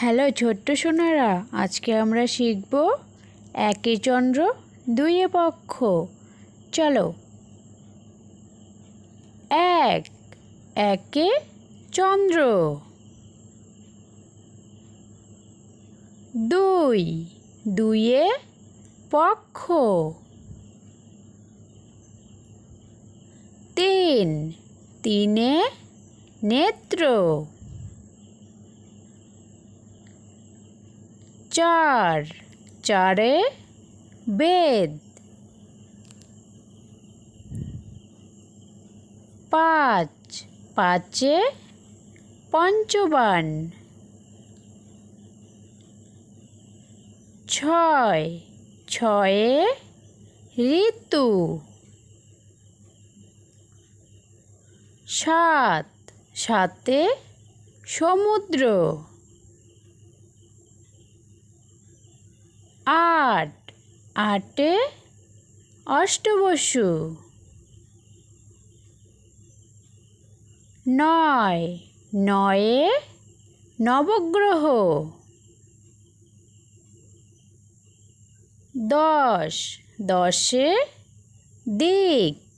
Hello ছোট্ট সোনারা, আজকে আমরা শিখব একে চন্দ্র, দুইয়ে পক্ষ। চলো। এক, একে চন্দ্র। দুই, দুইয়ে পক্ষ। তিন, তিনে নেত্র। চার চারে বেদ। পাঁচ পাঁচে পঞ্চবান। ছয় ছয়ে ঋতু। সাত সাতে সমুদ্র। আট আটে অষ্টবসু। নয় নয়ে নবগ্রহ। দশ দশে দিক।